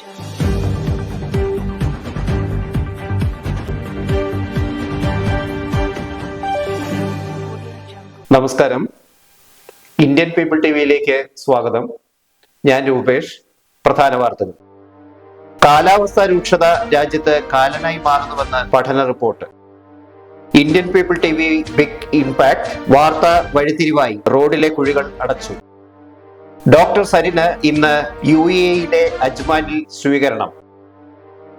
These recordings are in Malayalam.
നമസ്കാരം. ഇന്ത്യൻ പീപ്പിൾ ടി വിയിലേക്ക് സ്വാഗതം. ഞാൻ രൂപേഷ് പ്രധാന വാർത്തകൾ. കാലാവസ്ഥാ രൂക്ഷത രാജ്യത്ത് കാലനായി മാറുന്നുവെന്ന് പഠന report. Indian people T V big impact വാർത്ത വഴിത്തിരിവായി റോഡിലെ കുഴികൾ അടച്ചു. ഡോക്ടർ സരിന് ഇന്ന് യു എയിലെ അജ്മാനിൽ സ്വീകരണം.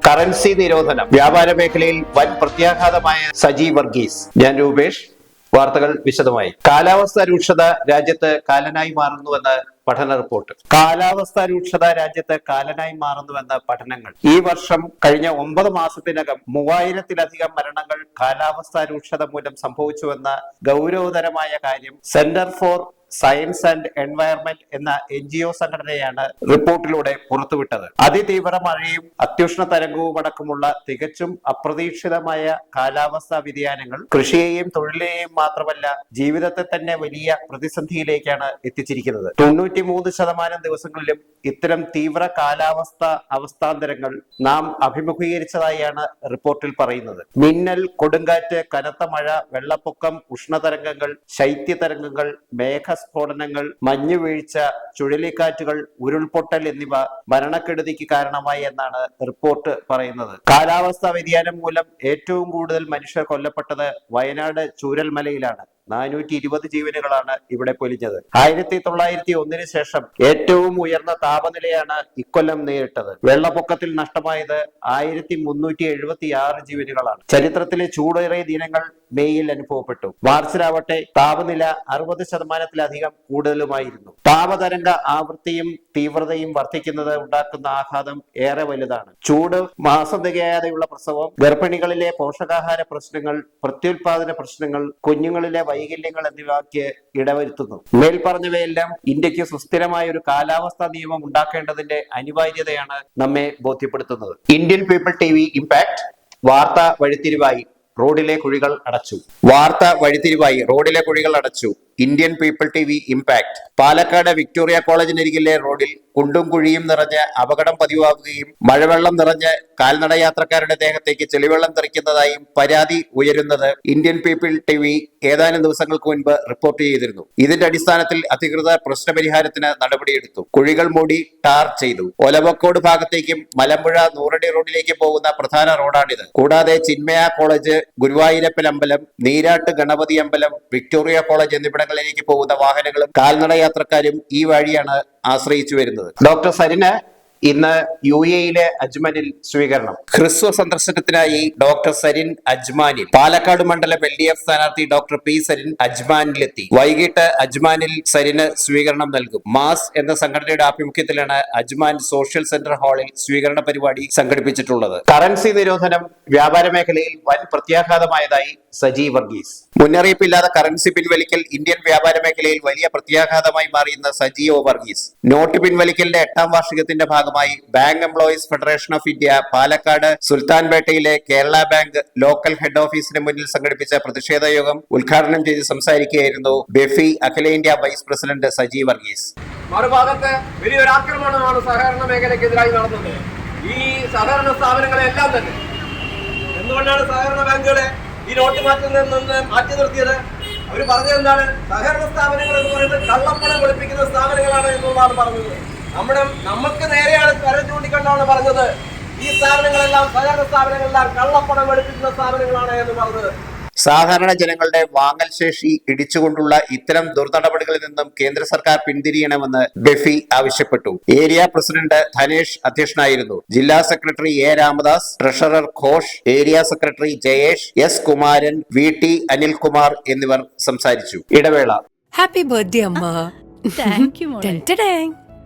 കറൻസി നിരോധനം. വ്യാപാര മേഖലയിൽ വൻ പ്രത്യാഘാതമായ സജി വർഗീസ്. ഞാൻ രൂപേഷ്. വാർത്തകൾ വിശദമായി. കാലാവസ്ഥ രൂക്ഷത രാജ്യത്ത് കാലനായി മാറുന്നുവെന്ന് പഠന റിപ്പോർട്ട്. കാലാവസ്ഥ രൂക്ഷത രാജ്യത്ത് കാലനായി മാറുന്നുവെന്ന പഠനങ്ങൾ. ഈ വർഷം കഴിഞ്ഞ ഒമ്പത് മാസത്തിനകം മൂവായിരത്തിലധികം മരണങ്ങൾ കാലാവസ്ഥ രൂക്ഷത മൂലം സംഭവിച്ചുവെന്ന ഗൗരവതരമായ കാര്യം centre for science and environment എന്ന എൻ ജി ഒ സംഘടനയാണ് റിപ്പോർട്ടിലൂടെ പുറത്തുവിട്ടത്. അതിതീവ്ര മഴയും അത്യുഷ്ണ തരംഗവും അടക്കമുള്ള തികച്ചും അപ്രതീക്ഷിതമായ കാലാവസ്ഥാ വ്യതിയാനങ്ങൾ കൃഷിയെയും തൊഴിലിനെയും മാത്രമല്ല ജീവിതത്തെ തന്നെ വലിയ പ്രതിസന്ധിയിലേക്കാണ് എത്തിച്ചിരിക്കുന്നത്. തൊണ്ണൂറ്റി മൂന്ന് ശതമാനം ദിവസങ്ങളിലും ഇത്തരം തീവ്ര കാലാവസ്ഥ അവസ്ഥാന്തരങ്ങൾ നാം അഭിമുഖീകരിച്ചതായാണ് റിപ്പോർട്ടിൽ പറയുന്നത്. മിന്നൽ കൊടുങ്കാറ്റ് കനത്ത മഴ വെള്ളപ്പൊക്കം ഉഷ്ണതരംഗങ്ങൾ ശൈത്യതരംഗങ്ങൾ മേഘസ്ഫോടനങ്ങൾ മഞ്ഞുവീഴ്ച ചുഴലിക്കാറ്റുകൾ ഉരുൾപൊട്ടൽ എന്നിവ മരണക്കെടുതിക്ക് കാരണമായി എന്നാണ് റിപ്പോർട്ട് പറയുന്നത്. കാലാവസ്ഥാ വ്യതിയാനം മൂലം ഏറ്റവും കൂടുതൽ മനുഷ്യർ കൊല്ലപ്പെട്ടത് വയനാട് ചൂരൽമലയിലാണ്. നാനൂറ്റി ഇരുപത് ജീവനുകളാണ് ഇവിടെ പൊലിഞ്ഞത്. ആയിരത്തി തൊള്ളായിരത്തി ഒന്നിന് ശേഷം ഏറ്റവും ഉയർന്ന താപനിലയാണ് ഇക്കൊല്ലം നേരിട്ടത്. വെള്ളപ്പൊക്കത്തിൽ നഷ്ടമായത് ആയിരത്തി മുന്നൂറ്റി എഴുപത്തി ആറ് ജീവനുകളാണ്. ചരിത്രത്തിലെ ചൂടേറിയ ദിനങ്ങൾ മേയിൽ അനുഭവപ്പെട്ടു. മാർച്ചിലാവട്ടെ താപനില അറുപത് ശതമാനത്തിലധികം കൂടുതലുമായിരുന്നു. താപതരംഗ ആവൃത്തിയും തീവ്രതയും വർദ്ധിക്കുന്നത് ഉണ്ടാക്കുന്ന ആഘാതം ഏറെ വലുതാണ്. ചൂട് മാസം തികയാതെയുള്ള പ്രസവം ഗർഭിണികളിലെ പോഷകാഹാര പ്രശ്നങ്ങൾ പ്രത്യുൽപാദന പ്രശ്നങ്ങൾ കുഞ്ഞുങ്ങളിലെ വൈകല്യങ്ങൾ എന്നിവയ്ക്ക് ഇടവരുത്തുന്നു. മേൽപ്പറഞ്ഞവയെല്ലാം ഇന്ത്യയ്ക്ക് സുസ്ഥിരമായ ഒരു കാലാവസ്ഥാ നിയമം ഉണ്ടാക്കേണ്ടതിന്റെ അനിവാര്യതയാണ് നമ്മെ ബോധ്യപ്പെടുത്തുന്നത്. Indian people T V impact വാർത്ത വഴിത്തിരിവായി റോഡിലെ കുഴികൾ അടച്ചു. വാർത്ത വഴിത്തിരിവായി റോഡിലെ കുഴികൾ അടച്ചു. Indian people T V impact Palakkad Victoria കോളേജിനരികിലെ റോഡിൽ കുണ്ടും കുഴിയും നിറഞ്ഞ് അപകടം പതിവാകുകയും മഴവെള്ളം നിറഞ്ഞ് കാൽനട യാത്രക്കാരുടെ ദേഹത്തേക്ക് ചെളിവെള്ളം തെറിക്കുന്നതായും പരാതി ഉയരുന്നത് ഇന്ത്യൻ പീപ്പിൾ ടി വി ഏതാനും ദിവസങ്ങൾക്ക് മുൻപ് റിപ്പോർട്ട് ചെയ്തിരുന്നു. ഇതിന്റെ അടിസ്ഥാനത്തിൽ അധികൃതർ പ്രശ്നപരിഹാരത്തിന് നടപടിയെടുത്തു. കുഴികൾ മൂടി ടാർ ചെയ്തു. ഒലവക്കോട് ഭാഗത്തേക്കും മലമ്പുഴ നൂറടി റോഡിലേക്ക് പോകുന്ന പ്രധാന റോഡാണിത്. കൂടാതെ ചിന്മയ കോളേജ് ഗുരുവായൂരപ്പൻ അമ്പലം നീരാട്ട് ഗണപതി അമ്പലം വിക്ടോറിയ കോളേജ് എന്നിവിടങ്ങളിലേക്ക് പോകുന്ന വാഹനങ്ങളും കാൽനട യാത്രക്കാരും ഈ വഴിയാണ് ആശ്രയിച്ചു വരുന്നത്. ഡോക്ടർ സരിന് ഇന്ന് യു എയിലെ അജ്മാനിൽ സ്വീകരണം. ഹ്രസ്വ സന്ദർശനത്തിനായി ഡോക്ടർ സരിൻ അജ്മാനിൽ പാലക്കാട് മണ്ഡലം എൽ ഡി എഫ് സ്ഥാനാർത്ഥി ഡോക്ടർ പി സരിൻ അജ്മാനിലെത്തി. വൈകിട്ട് അജ്മാനിൽ സരിന് സ്വീകരണം നൽകും. മാസ് എന്ന സംഘടനയുടെ ആഭിമുഖ്യത്തിലാണ് അജ്മാൻ സോഷ്യൽ സെന്റർ ഹാളിൽ സ്വീകരണ പരിപാടി സംഘടിപ്പിച്ചിട്ടുള്ളത്. കറൻസി നിരോധനം വ്യാപാര മേഖലയിൽ വൻ പ്രത്യാഘാതമായതായി സജി വർഗീസ്. മുന്നറിയിപ്പില്ലാതെ കറൻസി പിൻവലിക്കൽ ഇന്ത്യൻ വ്യാപാര മേഖലയിൽ വലിയ പ്രത്യാഘാതമായി മാറിയെന്ന് സജീവ് വർഗീസ്. നോട്ട് പിൻവലിക്കലിന്റെ എട്ടാം വാർഷികത്തിന്റെ ഭാഗമായി bank employees federation of India Palakkad സുൽത്താൻപേട്ടയിലെ Kerala bank local head ഓഫീസിന് മുന്നിൽ സംഘടിപ്പിച്ച പ്രതിഷേധ യോഗം ഉദ്ഘാടനം ചെയ്ത് സംസാരിക്കുകയായിരുന്നു ബെഫി അഖിലേന്ത്യാ വൈസ് പ്രസിഡന്റ് സജി വർഗീസ്. മറുഭാഗത്ത് വലിയൊരു ആക്രമണമാണ് സഹകരണ മേഖലയ്ക്കെതിരായി നടന്നത്. ഈ സഹകരണ സ്ഥാപനങ്ങളെല്ലാം തന്നെ. എന്തുകൊണ്ടാണ് സഹകരണ ബാങ്കുകളെ ഈ നോട്ട് മാറ്റത്തിൽ നിന്ന് മാറ്റി നിർത്തിയത്? അവർ പറഞ്ഞത് എന്താണ്? സഹകരണ സ്ഥാപനങ്ങൾ എന്ന് പറയുന്നത് കള്ളപ്പണം വെളുപ്പിക്കുന്ന സ്ഥാപനങ്ങളാണ് എന്നുള്ളതാണ് പറഞ്ഞത്. നമ്മുടെ നമുക്ക് നേരെയാണ് കരം ചൂണ്ടിക്കൊണ്ടാണ് പറഞ്ഞത്. ഈ സ്ഥാപനങ്ങളെല്ലാം സഹകരണ സ്ഥാപനങ്ങളെല്ലാം കള്ളപ്പണം വെളുപ്പിക്കുന്ന സ്ഥാപനങ്ങളാണ് എന്ന് പറഞ്ഞത്. സാധാരണ ജനങ്ങളുടെ വാങ്ങൽ ശേഷി ഇടിച്ചുകൊണ്ടുള്ള ഇത്തരം ദുർനടപടികളിൽ നിന്നും കേന്ദ്ര സർക്കാർ പിന്തിരിയണമെന്ന് ബെഫി ആവശ്യപ്പെട്ടു. ഏരിയ പ്രസിഡന്റ് ധനേഷ് അധ്യക്ഷനായിരുന്നു. ജില്ലാ secretary A Ramadas treasurer Ghosh area secretary Jayesh S Kumaran V T Anilkumar എന്നിവർ സംസാരിച്ചു. ഇടവേള. ഹാപ്പി ബർത്ത്ഡേ അമ്മ.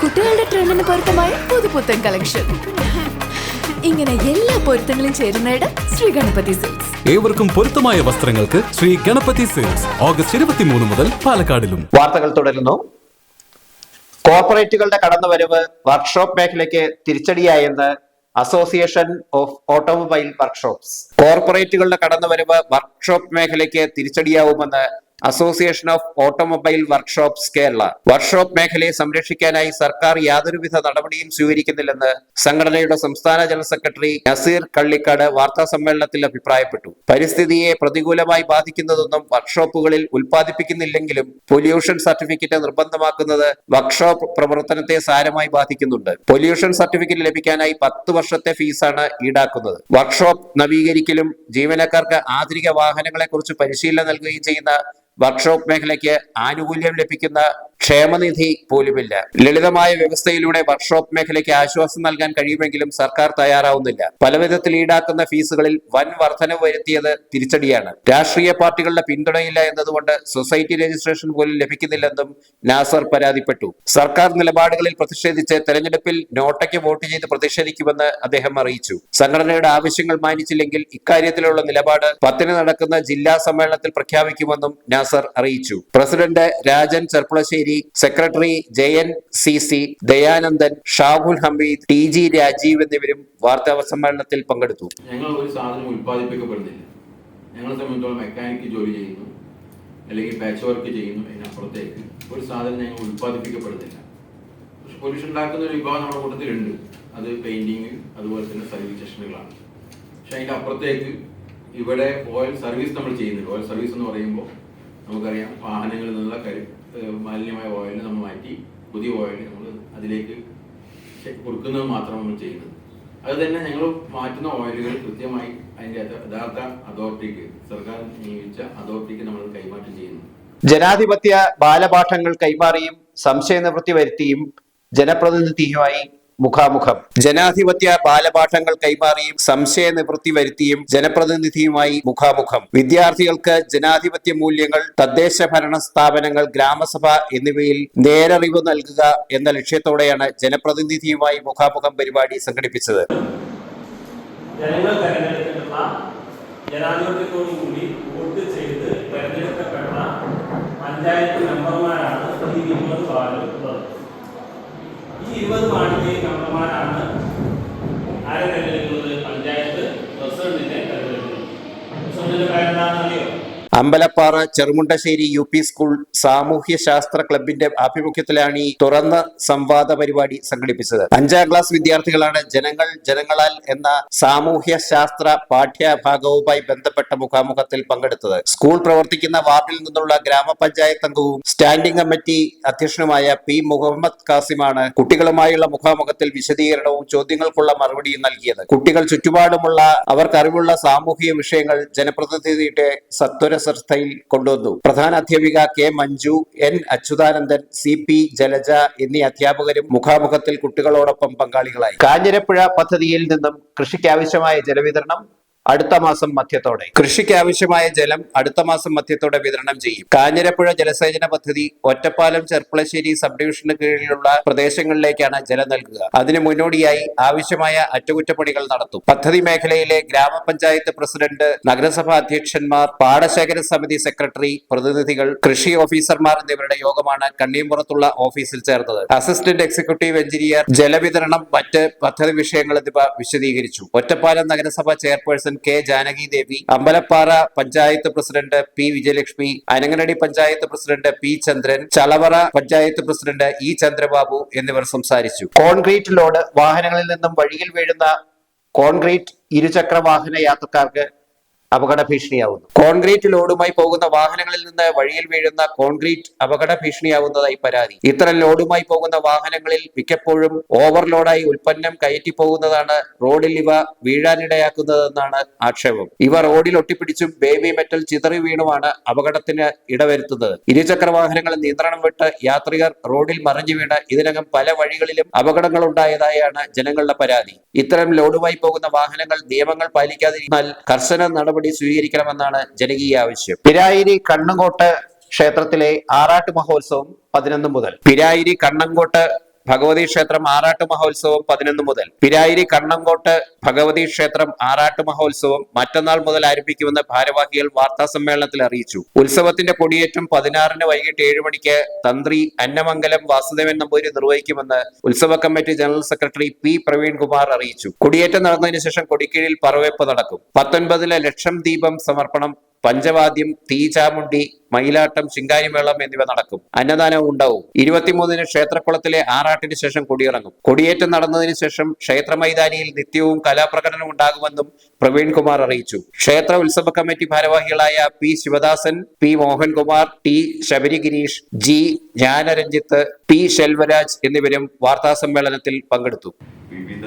കുട്ടികളുടെ ട്രെൻഡിന് പൊരുത്തമായ പുതുപുത്തൻ കളക്ഷൻ ഇങ്ങനെ എല്ലാ പൊരുത്തങ്ങളും ചേരുന്നിടം ശ്രീ ഗണപതി സിൽക്സ് ഏവർക്കും പൊരുത്തമായ വസ്ത്രങ്ങൾക്ക് ശ്രീ ഗണപതി സെയിൽസ് ഓഗസ്റ്റ് ഇരുപത്തിമൂന്ന് മുതൽ പാലക്കാടിലും. വാർത്തകൾ തുടരുന്നു. കോർപ്പറേറ്റുകളുടെ കടന്നുവരവ് വർക്ക്ഷോപ്പ് മേഖലയ്ക്ക് തിരിച്ചടിയായെന്ന് അസോസിയേഷൻ ഓഫ് ഓട്ടോമൊബൈൽ വർക്ക്ഷോപ്സ് കോർപ്പറേറ്റുകളുടെ കടന്നുവരവ് വർക്ക്ഷോപ്പ് മേഖലയ്ക്ക് തിരിച്ചടിയാവുമെന്ന് association of automobile workshops Kerala workshop മേഖലയെ സംരക്ഷിക്കാനായി സർക്കാർ യാതൊരുവിധ നടപടിയും സ്വീകരിക്കുന്നില്ലെന്ന് സംഘടനയുടെ സംസ്ഥാന ജനറൽ സെക്രട്ടറി നസീർ കള്ളിക്കാട് വാർത്താ സമ്മേളനത്തിൽ അഭിപ്രായപ്പെട്ടു. പരിസ്ഥിതിയെ പ്രതികൂലമായി ബാധിക്കുന്നതൊന്നും വർക്ക്ഷോപ്പുകളിൽ ഉൽപ്പാദിപ്പിക്കുന്നില്ലെങ്കിലും പൊല്യൂഷൻ സർട്ടിഫിക്കറ്റ് നിർബന്ധമാക്കുന്നത് വർക്ക്ഷോപ്പ് പ്രവർത്തനത്തെ സാരമായി ബാധിക്കുന്നുണ്ട്. പൊല്യൂഷൻ സർട്ടിഫിക്കറ്റ് ലഭിക്കാനായി പത്ത് വർഷത്തെ ഫീസാണ് ഈടാക്കുന്നത്. വർക്ക്ഷോപ്പ് നവീകരിക്കലും ജീവനക്കാർക്ക് ആധുനിക വാഹനങ്ങളെക്കുറിച്ച് പരിശീലനം നൽകുകയും ചെയ്യുന്ന വർക്ക്ഷോപ്പ് മേഖലയ്ക്ക് ആനുകൂല്യം ലഭിക്കുന്ന ക്ഷേമനിധി പോലുമില്ല. ലളിതമായ വ്യവസ്ഥയിലൂടെ വർക്ക്ഷോപ്പ് മേഖലയ്ക്ക് ആശ്വാസം നൽകാൻ കഴിയുമെങ്കിലും സർക്കാർ തയ്യാറാവുന്നില്ല. പലവിധത്തിൽ ഈടാക്കുന്ന ഫീസുകളിൽ വൻ വർധനവ് വരുത്തിയത് തിരിച്ചടിയാണ്. രാഷ്ട്രീയ പാർട്ടികളുടെ പിന്തുണയില്ല എന്നതുകൊണ്ട് സൊസൈറ്റി രജിസ്ട്രേഷൻ പോലും ലഭിക്കുന്നില്ലെന്നും നാസർ പരാതിപ്പെട്ടു. സർക്കാർ നിലപാടുകളിൽ പ്രതിഷേധിച്ച് തെരഞ്ഞെടുപ്പിൽ നോട്ടയ്ക്ക് വോട്ട് ചെയ്ത് പ്രതിഷേധിക്കുമെന്ന് അദ്ദേഹം അറിയിച്ചു. സംഘടനയുടെ ആവശ്യങ്ങൾ മാനിച്ചില്ലെങ്കിൽ ഇക്കാര്യത്തിലുള്ള നിലപാട് പത്തിന് നടക്കുന്ന ജില്ലാ സമ്മേളനത്തിൽ പ്രഖ്യാപിക്കുമെന്നും നാസർ അറിയിച്ചു. President Rajan Cherpulassery secretary J N C C Dayanandan Shahul Hameed T G Rajeev എന്നിവരും വാർത്താ സമ്മേളനത്തിൽ പങ്കെടുത്തു. ഞങ്ങൾ ഒരു സാധനം ഉൽപ്പാദിപ്പിക്കപ്പെടുന്നില്ല. ഞങ്ങളെ സംബന്ധിച്ചോളം മെക്കാനിക്ക് ജോലി ചെയ്യുന്നു അല്ലെങ്കിൽ പാച്ച് വർക്ക് ചെയ്യുന്നു അതിനപ്പുറത്തേക്ക്. ഒരു സാധനം ഞങ്ങൾ ഉൽപ്പാദിപ്പിക്കപ്പെടുന്നില്ല. പക്ഷെ പൊല്യൂഷൻ ഉണ്ടാക്കുന്ന ഒരു വിഭാഗം നമ്മുടെ കൂട്ടത്തിലുണ്ട്. അത് പെയിന്റിങ് അതുപോലെ തന്നെ സർവീസ് സ്റ്റേഷനുകളാണ്. പക്ഷെ അതിന്റെ അപ്പുറത്തേക്ക് ഇവിടെ ഓയിൽ സർവീസ് നമ്മൾ ചെയ്യുന്നുണ്ട്. ഓയിൽ സർവീസ് എന്ന് പറയുമ്പോൾ നമുക്കറിയാം വാഹനങ്ങളിൽ നിന്നുള്ള കരു മാലിന്യമായ ഓയിൽ നമ്മൾ മാറ്റി പുതിയ ഓയിൽ നമ്മൾ അതിലേക്ക് കൊടുക്കുന്നത് മാത്രം നമ്മൾ ചെയ്യുന്നത്. അത് തന്നെ ഞങ്ങൾ മാറ്റുന്ന ഓയിലുകൾ കൃത്യമായി അതിന്റെ യഥാർത്ഥ അതോറിറ്റിക്ക് സർക്കാർ നിയമിച്ച അതോറിറ്റിക്ക് നമ്മൾ കൈമാറ്റം ചെയ്യുന്നു. ജനാധിപത്യ ബാലപാഠങ്ങൾ കൈമാറിയും സംശയ നിവൃത്തി വരുത്തിയും ജനപ്രതിനിധിയുമായി മുഖാമുഖം. ജനാധിപത്യ ബാലപാഠങ്ങൾ കൈമാറിയും സംശയ നിവൃത്തി വരുത്തിയും ജനപ്രതിനിധിയുമായി മുഖാമുഖം. വിദ്യാർത്ഥികൾക്ക് ജനാധിപത്യ മൂല്യങ്ങൾ തദ്ദേശ ഭരണ സ്ഥാപനങ്ങൾ ഗ്രാമസഭ എന്നിവയിൽ നേരറിവ് നൽകുക എന്ന ലക്ഷ്യത്തോടെയാണ് ജനപ്രതിനിധിയുമായി മുഖാമുഖം പരിപാടി സംഘടിപ്പിച്ചത്. ജനങ്ങൾ ജനാധിപത്യത്തോടു കൂടി വോട്ട് ചെയ്ത് തെരഞ്ഞെടുക്കപ്പെട്ട പഞ്ചായത്ത് മെമ്പർമാരാണ് ഈ ഇരുപത് 你讲到哪呢？Ambalappara Cherumundassery U P school സാമൂഹ്യ ശാസ്ത്ര ക്ലബിന്റെ ആഭിമുഖ്യത്തിലാണ് ഈ തുറന്ന സംവാദ പരിപാടി സംഘടിപ്പിച്ചത്. അഞ്ചാം ക്ലാസ് വിദ്യാർത്ഥികളാണ് ജനങ്ങൾ ജനങ്ങളാൽ എന്ന സാമൂഹ്യ ശാസ്ത്ര പാഠ്യഭാഗവുമായി ബന്ധപ്പെട്ട മുഖാമുഖത്തിൽ പങ്കെടുത്തത്. സ്കൂൾ പ്രവർത്തിക്കുന്ന വാർഡിൽ നിന്നുള്ള ഗ്രാമപഞ്ചായത്ത് അംഗവും സ്റ്റാൻഡിംഗ് കമ്മിറ്റി അധ്യക്ഷനുമായ പി മുഹമ്മദ് കാസിമാണ് കുട്ടികളുമായുള്ള മുഖാമുഖത്തിൽ വിശദീകരണവും ചോദ്യങ്ങൾക്കുള്ള മറുപടിയും നൽകിയത്. കുട്ടികൾ ചുറ്റുപാടുമുള്ള അവർക്ക് അറിവുള്ള സാമൂഹിക വിഷയങ്ങൾ ജനപ്രതിനിധിയുടെ സത്വര ശ്രദ്ധയിൽ കൊണ്ടുവന്നു. പ്രധാന അധ്യാപിക K Manju N Achuthanandan C P Jalaja എന്നീ അധ്യാപകരും മുഖാമുഖത്തിൽ കുട്ടികളോടൊപ്പം പങ്കാളികളായി. കാഞ്ഞിരപ്പുഴ പദ്ധതിയിൽ നിന്നും കൃഷിക്കാവശ്യമായ ജലവിതരണം അടുത്ത മാസം മധ്യത്തോടെ. കൃഷിക്ക് ആവശ്യമായ ജലം അടുത്ത മാസം മധ്യത്തോടെ വിതരണം ചെയ്യും. കാഞ്ഞിരപ്പുഴ ജലസേചന പദ്ധതി ഒറ്റപ്പാലം ചെർപ്പളശ്ശേരി സബ് ഡിവിഷന് കീഴിലുള്ള പ്രദേശങ്ങളിലേക്കാണ് ജലം നൽകുക. അതിന് മുന്നോടിയായി ആവശ്യമായ അറ്റകുറ്റപ്പണികൾ നടത്തും. പദ്ധതി മേഖലയിലെ ഗ്രാമപഞ്ചായത്ത് പ്രസിഡന്റ് നഗരസഭാ അധ്യക്ഷന്മാർ പാടശേഖര സമിതി സെക്രട്ടറി പ്രതിനിധികൾ കൃഷി ഓഫീസർമാർ എന്നിവരുടെ യോഗമാണ് കണ്ണീമ്പുറത്തുള്ള ഓഫീസിൽ ചേർന്നത്. അസിസ്റ്റന്റ് എക്സിക്യൂട്ടീവ് എഞ്ചിനീയർ ജലവിതരണം മറ്റ് പദ്ധതി വിഷയങ്ങൾ എന്നിവ വിശദീകരിച്ചു. ഒറ്റപ്പാലം നഗരസഭ chairperson K Janaki Devi Ambalappara panchayat president P Vijayalakshmi Ananganadi panchayat president P Chandran Chalavara panchayat president E Chandrababu എന്നിവർ സംസാരിച്ചു. കോൺക്രീറ്റ് ലോഡ് വാഹനങ്ങളിൽ നിന്നും വഴിയിൽ വീഴുന്ന കോൺക്രീറ്റ് ഇരുചക്ര വാഹന യാത്രക്കാർക്ക് അപകട ഭീഷണിയാവുന്നു കോൺക്രീറ്റ് ലോഡുമായി പോകുന്ന വാഹനങ്ങളിൽ നിന്ന് വഴിയിൽ വീഴുന്ന കോൺക്രീറ്റ് അപകട ഭീഷണിയാവുന്നതായി പരാതി. ഇത്തരം ലോഡുമായി പോകുന്ന വാഹനങ്ങളിൽ മിക്കപ്പോഴും ഓവർലോഡായി ഉൽപ്പന്നം കയറ്റി പോകുന്നതാണ് റോഡിൽ ഇവ വീഴാനിടയാക്കുന്നതെന്നാണ് ആക്ഷേപം. ഇവ റോഡിൽ ഒട്ടിപ്പിടിച്ചും ബേബി മെറ്റൽ ചിതറി വീണുമാണ് അപകടത്തിന് ഇടവരുത്തുന്നത്. ഇരുചക്ര വാഹനങ്ങൾ നിയന്ത്രണം വിട്ട് യാത്രികർ റോഡിൽ മറിഞ്ഞു വീണ് ഇതിനകം പല വഴികളിലും അപകടങ്ങൾ ഉണ്ടായതായാണ് ജനങ്ങളുടെ പരാതി. ഇത്തരം ലോഡുമായി പോകുന്ന വാഹനങ്ങൾ നിയമങ്ങൾ പാലിക്കാതിരുന്നാൽ കർശന നടപടി സ്വീകരിക്കണമെന്നാണ് ജനകീയ ആവശ്യം. പിരായിരി കണ്ണങ്കോട്ട് ക്ഷേത്രത്തിലെ ആറാട്ട് മഹോത്സവം പതിനൊന്ന് മുതൽ. പിരായിരി കണ്ണങ്കോട്ട് ഭഗവതി ക്ഷേത്രം ആറാട്ട് മഹോത്സവം പതിനൊന്ന് മുതൽ. പിരായിരി കണ്ണങ്കോട്ട് ഭഗവതി ക്ഷേത്രം ആറാട്ട് മഹോത്സവം മറ്റന്നാൾ മുതൽ ആരംഭിക്കുമെന്ന് ഭാരവാഹികൾ വാർത്താ സമ്മേളനത്തിൽ അറിയിച്ചു. ഉത്സവത്തിന്റെ കൊടിയേറ്റം പതിനാറിന് വൈകിട്ട് ഏഴ് മണിക്ക് തന്ത്രി അന്നമംഗലം വാസുദേവൻ നമ്പൂരി നിർവഹിക്കുമെന്ന് ഉത്സവ committee general secretary P Praveen Kumar അറിയിച്ചു. കൊടിയേറ്റം നടന്നതിന് ശേഷം കൊടിക്കീഴിൽ പറവെപ്പ് നടക്കും. പത്തൊൻപതിലെ ലക്ഷം ദീപം സമർപ്പണം പഞ്ചവാദ്യം തീചാമുണ്ടി മയിലാട്ടം ശിങ്കാരിമേളം എന്നിവ നടക്കും. അന്നദാനവും ഉണ്ടാവും. ഇരുപത്തിമൂന്നിന് ക്ഷേത്രക്കുളത്തിലെ ആറാട്ടിന് ശേഷം കൊടിയിറങ്ങും. കൊടിയേറ്റം നടന്നതിന് ശേഷം ക്ഷേത്ര മൈതാനിയിൽ നിത്യവും കലാപ്രകടനം ഉണ്ടാകുമെന്നും പ്രവീൺ കുമാർ അറിയിച്ചു. ക്ഷേത്ര ഉത്സവ കമ്മിറ്റി ഭാരവാഹികളായ P Sivadasan P Mohankumar T Sabarigireesh G Njanaranjith P Selvaraj എന്നിവരും വാർത്താ സമ്മേളനത്തിൽ പങ്കെടുത്തു. വിവിധ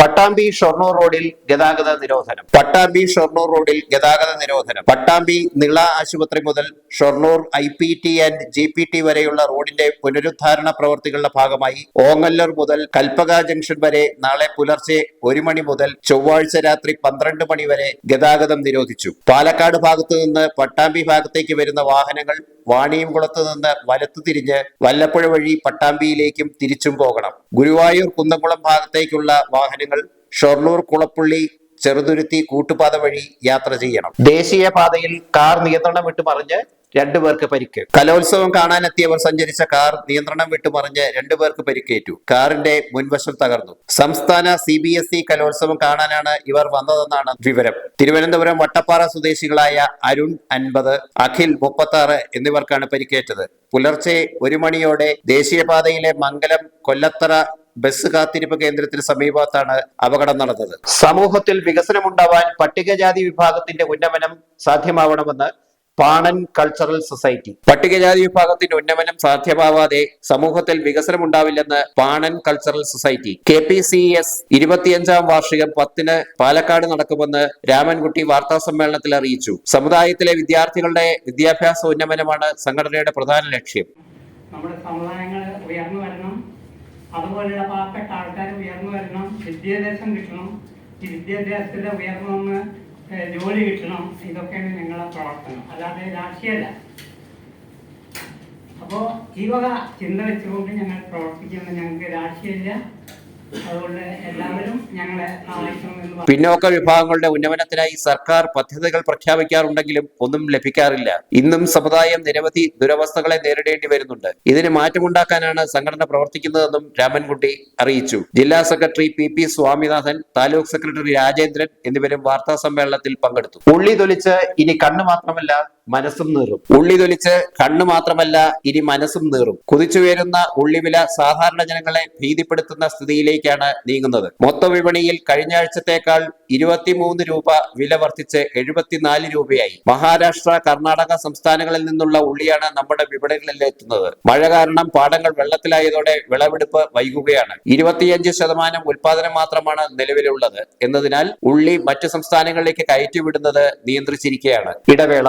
പട്ടാമ്പി ഷൊർണൂർ റോഡിൽ ഗതാഗത നിരോധനം. പട്ടാമ്പി ഷൊർണൂർ റോഡിൽ ഗതാഗത നിരോധനം. പട്ടാമ്പി നിള ആശുപത്രി മുതൽ Shoranur I P T and G P T വരെയുള്ള റോഡിന്റെ പുനരുദ്ധാരണ പ്രവർത്തികളുടെ ഭാഗമായി ഓങ്ങല്ലൂർ മുതൽ കൽപ്പക ജംഗ്ഷൻ വരെ നാളെ പുലർച്ചെ ഒരു മണി മുതൽ ചൊവ്വാഴ്ച രാത്രി പന്ത്രണ്ട് മണി വരെ ഗതാഗതം നിരോധിച്ചു. പാലക്കാട് ഭാഗത്തു നിന്ന് പട്ടാമ്പി ഭാഗത്തേക്ക് വരുന്ന വാഹനങ്ങൾ വാണിയംകുളത്ത് നിന്ന് വലത്തു തിരിഞ്ഞ് വല്ലപ്പുഴ വഴി പട്ടാമ്പിയിലേക്കും തിരിച്ചും പോകണം. ഗുരുവായൂർ കുന്നംകുളം ഭാഗത്തേക്കുള്ള വാഹനങ്ങൾ ഷൊർണൂർ കുളപ്പുള്ളി ചെറുതുരുത്തി കൂട്ടുപാത വഴി യാത്ര ചെയ്യണം. ദേശീയപാതയിൽ കാർ നിയന്ത്രണം വിട്ട് മറിഞ്ഞ് രണ്ടുപേർക്ക് പരിക്ക് കലോത്സവം കാണാനെത്തിയവർ സഞ്ചരിച്ച കാർ നിയന്ത്രണം വിട്ട് മറിഞ്ഞ് രണ്ടുപേർക്ക് പരിക്കേറ്റു. കാറിന്റെ മുൻവശം തകർന്നു. സംസ്ഥാന സി ബി എസ് ഇ കലോത്സവം കാണാനാണ് ഇവർ വന്നതെന്നാണ് വിവരം. തിരുവനന്തപുരം വട്ടപ്പാറ സ്വദേശികളായ അരുൺ അൻപത് അഖിൽ മുപ്പത്തി എന്നിവർക്കാണ് പരിക്കേറ്റത്. പുലർച്ചെ ഒരു മണിയോടെ ദേശീയപാതയിലെ മംഗലം കൊല്ലത്തറ ബസ് കാത്തിരിപ്പ് കേന്ദ്രത്തിന് സമീപത്താണ് അപകടം നടന്നത്. സമൂഹത്തിൽ വികസനമുണ്ടാവാൻ പട്ടികജാതി വിഭാഗത്തിന്റെ ഉന്നമനം സാധ്യമാവണമെന്ന് പാണൻ കൾച്ചറൽ സൊസൈറ്റി. പട്ടികജാതി വിഭാഗത്തിന്റെ ഉന്നമനം സാധ്യമാവാതെ സമൂഹത്തിൽ വികസനം വികസനമുണ്ടാവില്ലെന്ന് Panan cultural society. K P C S ഇരുപത്തിയഞ്ചാം വാർഷികം പത്തിന് പാലക്കാട് നടക്കുമെന്ന് രാമൻകുട്ടി വാർത്താ സമ്മേളനത്തിൽ അറിയിച്ചു. സമുദായത്തിലെ വിദ്യാർത്ഥികളുടെ വിദ്യാഭ്യാസ ഉന്നമനമാണ് സംഘടനയുടെ പ്രധാന ലക്ഷ്യം. നമ്മുടെ സമുദായങ്ങൾ ഉയർന്നു വരണം അതുപോലെയുള്ള പാവപ്പെട്ട ആൾക്കാർ ഉയർന്നു വരണം വിദ്യാഭ്യാസം കിട്ടണം ഈ വിദ്യാഭ്യാസത്തിൽ ഉയർന്നു വന്ന് ജോലി കിട്ടണം ഇതൊക്കെയാണ് ഞങ്ങളെ പ്രവർത്തനം. അല്ലാതെ രാഷ്ട്രീയമല്ല അപ്പോൾ ഈ വക ചിന്ത വെച്ചുകൊണ്ട് ഞങ്ങൾ പ്രവർത്തിക്കുന്ന ഞങ്ങൾക്ക് രാഷ്ട്രീയമില്ല. അതുകൊണ്ട് എല്ലാവരും ഞങ്ങളെ സഹായിക്കണമെന്ന് പിന്നോക്ക വിഭാഗങ്ങളുടെ ഉന്നമനത്തിനായി സർക്കാർ പദ്ധതികൾ പ്രഖ്യാപിക്കാറുണ്ടെങ്കിലും ഒന്നും ലഭിക്കാറില്ല. ഇന്നും സമുദായം നിരവധി ദുരവസ്ഥകളെ നേരിടേണ്ടി വരുന്നുണ്ട്. ഇതിന് മാറ്റമുണ്ടാക്കാനാണ് സംഘടന പ്രവർത്തിക്കുന്നതെന്നും രാമൻകുട്ടി അറിയിച്ചു. ജില്ലാ secretary P P Swaminathan taluk secretary Rajendran എന്നിവരും വാർത്താ സമ്മേളനത്തിൽ പങ്കെടുത്തു. ഉള്ളി തൊലിച്ച് ഇനി കണ്ണു മാത്രമല്ല മനസ്സും നീറും. ഉള്ളി തൊലിച്ച് കണ്ണു മാത്രമല്ല ഇനി മനസ്സും നീറും. കുതിച്ചുയരുന്ന ഉള്ളിവില സാധാരണ ജനങ്ങളെ ഭീതിപ്പെടുത്തുന്ന സ്ഥിതിയിലേക്കാണ് നീങ്ങുന്നത്. മൊത്ത വിപണിയിൽ കഴിഞ്ഞ ആഴ്ചത്തേക്കാൾ ഇരുപത്തിമൂന്ന് രൂപ വില വർദ്ധിച്ച് എഴുപത്തിനാല് രൂപയായി. മഹാരാഷ്ട്ര കർണാടക സംസ്ഥാനങ്ങളിൽ നിന്നുള്ള ഉള്ളിയാണ് നമ്മുടെ വിപണികളിൽ എത്തുന്നത്. മഴ കാരണം പാടങ്ങൾ വെള്ളത്തിലായതോടെ വിളവെടുപ്പ് വൈകുകയാണ്. ഇരുപത്തിയഞ്ച് ശതമാനം ഉൽപാദനം മാത്രമാണ് നിലവിലുള്ളത്. എന്നതിനാൽ ഉള്ളി മറ്റു സംസ്ഥാനങ്ങളിലേക്ക് കയറ്റിവിടുന്നത് നിയന്ത്രിച്ചിരിക്കുകയാണ്. ഇടവേള.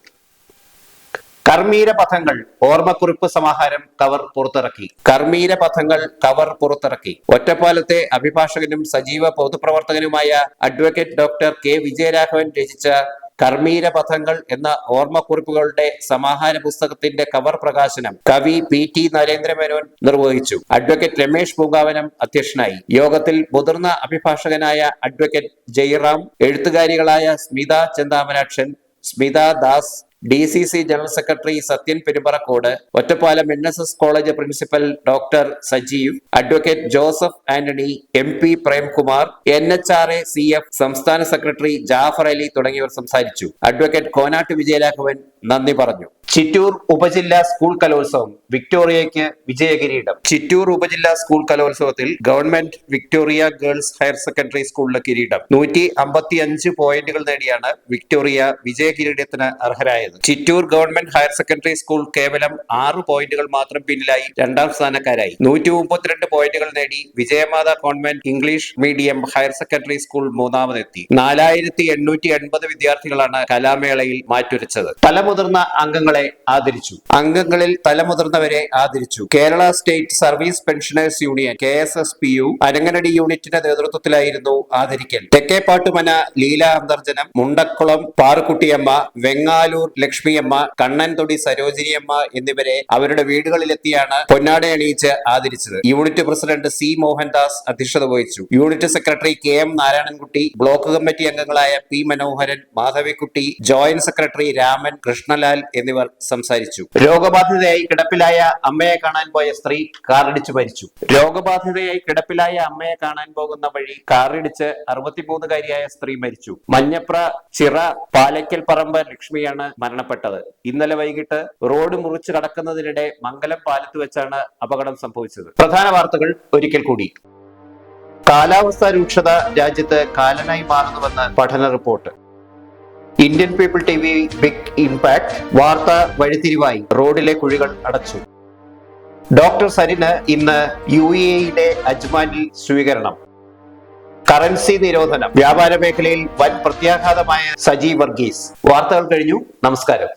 കർമ്മീര പഥങ്ങൾ ഓർമ്മക്കുറിപ്പ് സമാഹാരം കവർ പുറത്തിറക്കി. കർമ്മീര പഥങ്ങൾ കവർ പുറത്തിറക്കി. ഒറ്റപ്പാലത്തെ അഭിഭാഷകനും സജീവ പൊതുപ്രവർത്തകനുമായ അഡ്വക്കേറ്റ് ഡോക്ടർ കെ വിജയരാഘവൻ രചിച്ച കർമ്മീര പഥങ്ങൾ എന്ന ഓർമ്മക്കുറിപ്പുകളുടെ സമാഹാര പുസ്തകത്തിന്റെ കവർ പ്രകാശനം കവി പി ടി നരേന്ദ്രമേനോൻ നിർവഹിച്ചു. അഡ്വക്കേറ്റ് രമേശ് പൂങ്കാവനം അധ്യക്ഷനായി. യോഗത്തിൽ മുതിർന്ന അഭിഭാഷകനായ advocate Jayaram എഴുത്തുകാരികളായ Smitha Chenthamarakshan Smitha Das D C C general secretary Sathyan Perumbarakode Ottapalam N S S college principal doctor Sajeev advocate Joseph Antony M P Premkumar N H R A C F സംസ്ഥാന സെക്രട്ടറി ജാഫർ അലി തുടങ്ങിയവർ സംസാരിച്ചു. അഡ്വക്കേറ്റ് കോനാട്ട് വിജയരാഘവൻ നന്ദി പറഞ്ഞു. ചിറ്റൂർ ഉപജില്ലാ സ്കൂൾ കലോത്സവം വിക്ടോറിയയ്ക്ക് വിജയകിരീടം. ചിറ്റൂർ ഉപജില്ലാ സ്കൂൾ കലോത്സവത്തിൽ government Victoria girls higher secondary സ്കൂളിലെ കിരീടം. നൂറ്റി അമ്പത്തി അഞ്ച് പോയിന്റുകൾ നേടിയാണ് വിക്ടോറിയ വിജയകിരീടത്തിന് അർഹരായത്. Chittur government higher secondary school കേവലം ആറ് പോയിന്റുകൾ മാത്രം പിന്നിലായി രണ്ടാം സ്ഥാനക്കാരായി. നൂറ്റി മുപ്പത്തിരണ്ട് പോയിന്റുകൾ നേടി Vijayamatha convent English medium higher secondary school മൂന്നാമതെത്തി. നാലായിരത്തി എണ്ണൂറ്റി എൺപത് വിദ്യാർത്ഥികളാണ് കലാമേളയിൽ മാറ്റുരച്ചത്. തലമുതിർന്ന അംഗങ്ങളെ ആദരിച്ചു. അംഗങ്ങളിൽ തലമുതിർന്നവരെ ആദരിച്ചു. Kerala state service pensioners union K S S P U Aranganadi യൂണിറ്റിന്റെ നേതൃത്വത്തിലായിരുന്നു ആദരിക്കൽ. തെക്കേപ്പാട്ടുമന ലീല അന്തർജനം മുണ്ടക്കുളം പാറുക്കുട്ടിയമ്മ വെങ്ങാലൂർ ലക്ഷ്മിയമ്മ കണ്ണൻതൊടി സരോജിനിയമ്മ എന്നിവരെ അവരുടെ വീടുകളിലെത്തിയാണ് പൊന്നാട അണിയിച്ച് ആദരിച്ചത്. യൂണിറ്റ് പ്രസിഡന്റ് സി മോഹൻദാസ് അധ്യക്ഷത വഹിച്ചു. Unit secretary K M Narayanankutty block committee അംഗങ്ങളായ P Manoharan Madhavikutty joint secretary Raman Krishnalal എന്നിവർ സംസാരിച്ചു. രോഗബാധിതയായി കിടപ്പിലായ അമ്മയെ കാണാൻ പോയ സ്ത്രീ കാറിടിച്ച് മരിച്ചു. രോഗബാധിതയായി കിടപ്പിലായ അമ്മയെ കാണാൻ പോകുന്ന വഴി കാറിടിച്ച് അറുപത്തിമൂന്നുകാരിയായ സ്ത്രീ മരിച്ചു. മഞ്ഞപ്ര ചിറ പാലയ്ക്കൽ പറമ്പ് ലക്ഷ്മിയാണ് മരണപ്പെട്ടത്. ഇന്നലെ വൈകിട്ട് റോഡ് മുറിച്ച് കടക്കുന്നതിനിടെ മംഗലം പാലത്ത് വെച്ചാണ് അപകടം സംഭവിച്ചത്. പ്രധാന വാർത്തകൾ ഒരിക്കൽ കൂടി. കാലാവസ്ഥാ രൂക്ഷത രാജ്യത്ത് കാലനായി മാറുന്നുവെന്ന് പഠന report. Indian people T V big impact വാർത്ത വഴിത്തിരിവായി. റോഡിലെ കുഴികൾ അടച്ചു. ഡോക്ടർ സരിന് ഇന്ന് യു എയിലെ അജ്മാനിൽ സ്വീകരണം. കറൻസി നിരോധനം. വ്യാപാര മേഖലയിൽ വൻ പ്രത്യാഘാതമായ സജി വർഗീസ്. വാർത്തകൾ കഴിഞ്ഞു. നമസ്കാരം.